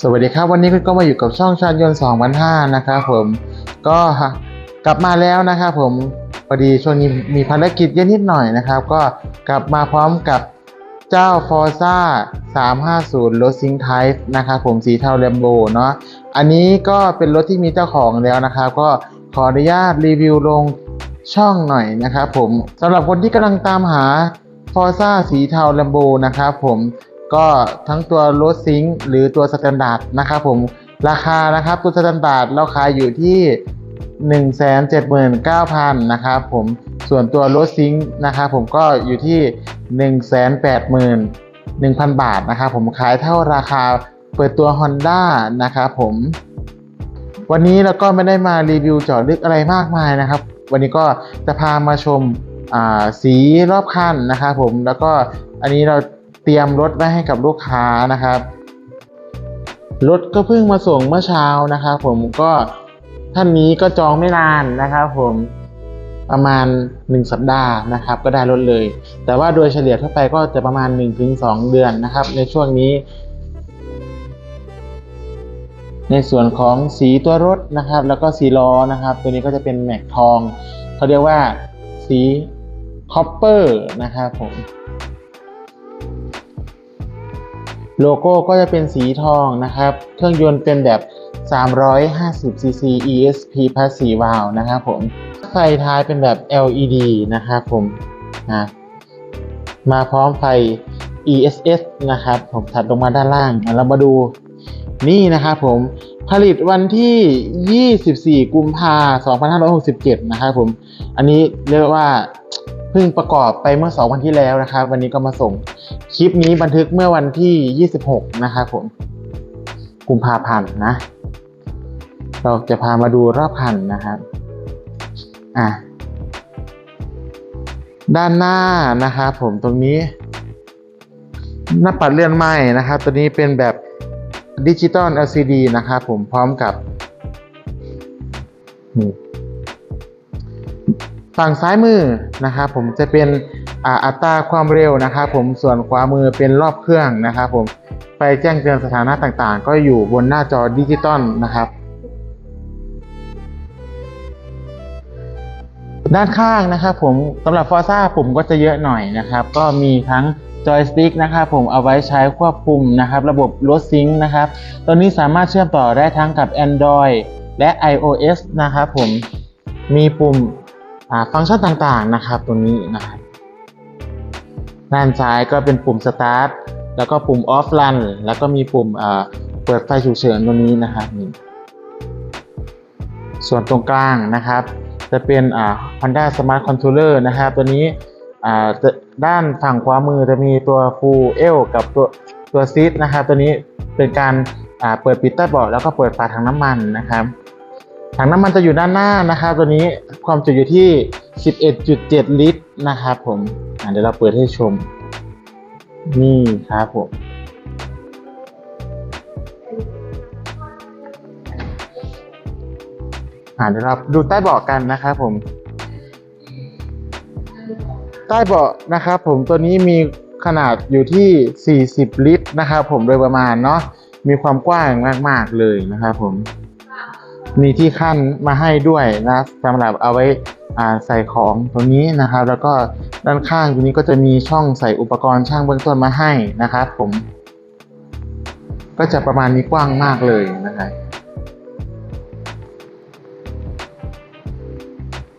สวัสดีครับวันนี้คุณก็มาอยู่กับช่องชาญยนต์2005นะครับผมก็กลับมาแล้วนะครับผมพอดีช่วงนี้มีภารกิจเยอะนิดหน่อยนะครับ ก็กลับมาพร้อมกับเจ้า Forza 350 รถซิง Type นะครับผมสีเทาแลมโบเนาะอันนี้ก็เป็นรถที่มีเจ้าของแล้วนะครับ ก็ขออนุญาตรีวิวลงช่องหน่อยนะครับผมสำหรับคนที่กำลังตามหา Forza สีเทาแลมโบนะครับผม ก็ทั้งตัวรถซิงค์หรือตัวสแตนดาร์ดนะครับผมราคานะครับตัวสแตนดาร์ดเราขายอยู่ที่ 179,000นะครับผมส่วนตัวรถซิงค์นะครับผมก็อยู่ที่ 181,000 บาทนะครับผมขายเท่าราคาเปิดตัว Honda นะครับผมวันนี้เราก็ไม่ได้มารีวิวเจาะลึกอะไรมากมายนะครับ วันนี้ก็จะพามาชมสีรอบคันนะครับผมแล้วก็อันนี้เรา เตรียมรถไว้ให้กับลูกค้านะครับ รถก็เพิ่งมาส่งเมื่อเช้านะครับผมก็ท่านนี้ก็จองไม่นานนะครับผมประมาณ 1 สัปดาห์นะครับ ก็ได้รถเลย แต่ว่าโดยเฉลี่ยทั่วไปก็จะประมาณ 1-2 เดือนนะครับ ในช่วงนี้ ในส่วนของสีตัวรถนะครับ แล้วก็สีล้อนะครับ ตัวนี้ก็จะเป็นแม็กทองเขาเรียกว่าสีคอปเปอร์นะครับผม โลโก้ก็จะเป็นสีทองนะครับ เครื่องยนต์เป็นแบบ 350 cc ESP Plus 4วาล์วนะครับผม ไฟท้ายเป็นแบบ LED นะครับผมนะมาพร้อมไฟ ESS นะครับ ผมถัดลงมาด้านล่าง เรามาดูนี่นะครับผมผลิตวันที่ 24 กุมภาพันธ์ 2567 นะครับผม อันนี้เรียกว่า พิ่งประกอบไปเมื่อ 2 วันที่แล้วนะครับ วันนี้ก็มาส่งคลิปนี้บันทึกเมื่อวันที่ 26 นะครับผมกุมภาพันธ์นะ เราจะพามาดูรอบคันนะครับอะด้านหน้านะครับผมตรงนี้ หน้าปัดเลื่อนไม้นะครับ ตัวนี้เป็นแบบดิจิตอล LCD นะครับผมพร้อมกับ ฝั่งซ้ายมือนะครับผมจะเป็นอัตราความเร็วนะครับผมส่วนขวามือเป็นรอบเครื่องนะครับผมไปแจ้งเตือนสถานะต่างๆ ก็อยู่บนหน้าจอดิจิตอลนะครับ ด้านข้างนะครับผมสำหรับ Forza ปุ่มก็จะเยอะหน่อยนะครับ ก็มีทั้งจอยสติ๊กนะครับผมเอาไว้ใช้ควบคุมนะครับ ระบบรถซิงค์นะครับ ตัวนี้สามารถเชื่อมต่อได้ทั้งกับ Android และ iOS นะครับผมมีปุ่ม ฟังก์ชันต่างๆนะครับตรงนี้นะครับด้านซ้ายก็เป็นปุ่ม Start แล้วก็ปุ่ม Off Run แล้วก็มีปุ่มเปิดไฟฉุกเฉินตรงนี้นะครับนี่ส่วนตรงกลางนะครับ จะเป็นอ่า Honda Smart Controller นะครับ ตัวนี้ด้านฝั่งขวามือจะมีตัว Full L กับตัวตัวซีทนะครับ ตัวนี้เป็นการเปิดปิดใต้เบาะแล้วก็เปิดฝาถังน้ำมันนะครับ ถังน้ำมันจะอยู่ด้านหน้านะครับ ตัวนี้ความจุอยู่ที่ 11.7 ลิตรนะครับผมเดี๋ยวเราเปิดให้ชม นี่ครับผมเดี๋ยวเราดูใต้เบาะกันนะครับผม ใต้เบาะนะครับผมตัวนี้มีขนาดอยู่ที่ 40 ลิตรนะครับผมโดยประมาณเนาะมีความกว้างมาก ๆ เลยนะครับผม มีที่ขั้นมาให้ด้วยนะสำหรับเอาไว้อ่าใส่ของตรงนี้นะครับ แล้วก็ด้านข้างตรงนี้ก็จะมีช่องใส่อุปกรณ์ช่างเบื้องต้นมาให้นะครับผม ก็จะประมาณนี้กว้างมากเลยนะครับ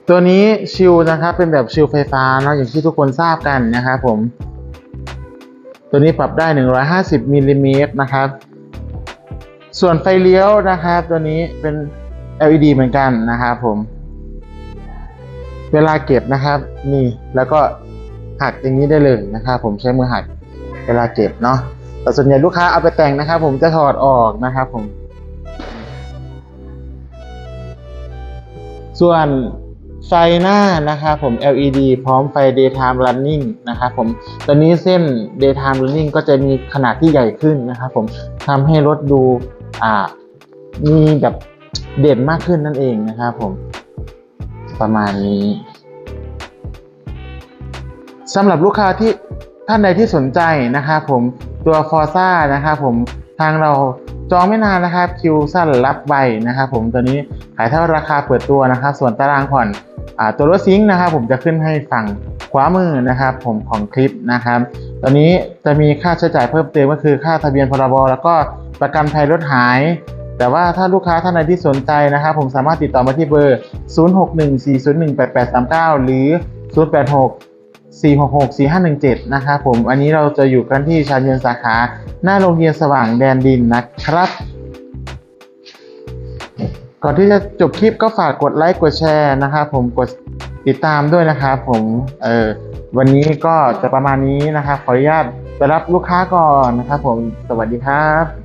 ตัวนี้ชิลนะครับเป็นแบบชิลไฟฟ้าเนาะอย่างที่ทุกคนทราบกันนะครับผม ตัวนี้ปรับได้ 150มิลลิเมตรนะครับ ส่วนไฟเลี้ยวนะครับ ตัวนี้เป็น LED เหมือนกันนะครับผม เวลาเก็บนะครับ นี่แล้วก็หักอย่างนี้ได้เลยนะครับผมใช้มือหักเวลาเก็บเนาะแต่ส่วนใหญ่ลูกค้าเอาไปแต่งนะครับ ผมจะถอดออกนะครับผม ส่วนไฟหน้านะครับผม LED พร้อมไฟ daytime running นะครับผมตัวนี้เส้น daytime running ก็จะมีขนาดที่ใหญ่ขึ้นนะครับผมทำให้รถดู อ่า มีแบบ เด่นมากขึ้นนั่นเองนะครับผม ประมาณนี้สำหรับลูกค้าที่ท่านใดที่สนใจนะครับผมตัว Forza นะครับผมทางเราจองไม่นานนะครับคิวสั้นรับไวนะครับผมตัวนี้ขายเท่าราคาเปิดตัวนะครับ ส่วนตารางผ่อนอตัวรถซิงค์นะครับ ผมจะขึ้นให้ฝั่งขวามือนะครับ ผมของคลิปนะครับ ตอนนี้จะมีค่าใช้จ่ายเพิ่มเติมก็คือค่าทะเบียนพรบแล้วก็ประกันภัยรถหาย แต่ว่าถ้าลูกค้าท่านใดที่สนใจนะครับผมสามารถติดต่อมาที่เบอร์ 0614018839 หรือ 086 466 4517 นะครับผม อันนี้เราจะอยู่กันที่ชานเยือนสาขา หน้าโรงเรียนสว่างแดนดินนะครับ ก่อนที่จะจบคลิปก็ฝากกดไลค์กดแชร์นะครับผมกดติดตามด้วยนะครับผม เออวันนี้ก็จะประมาณนี้นะครับ ขออนุญาตไปรับลูกค้าก่อนนะครับผม สวัสดีครับ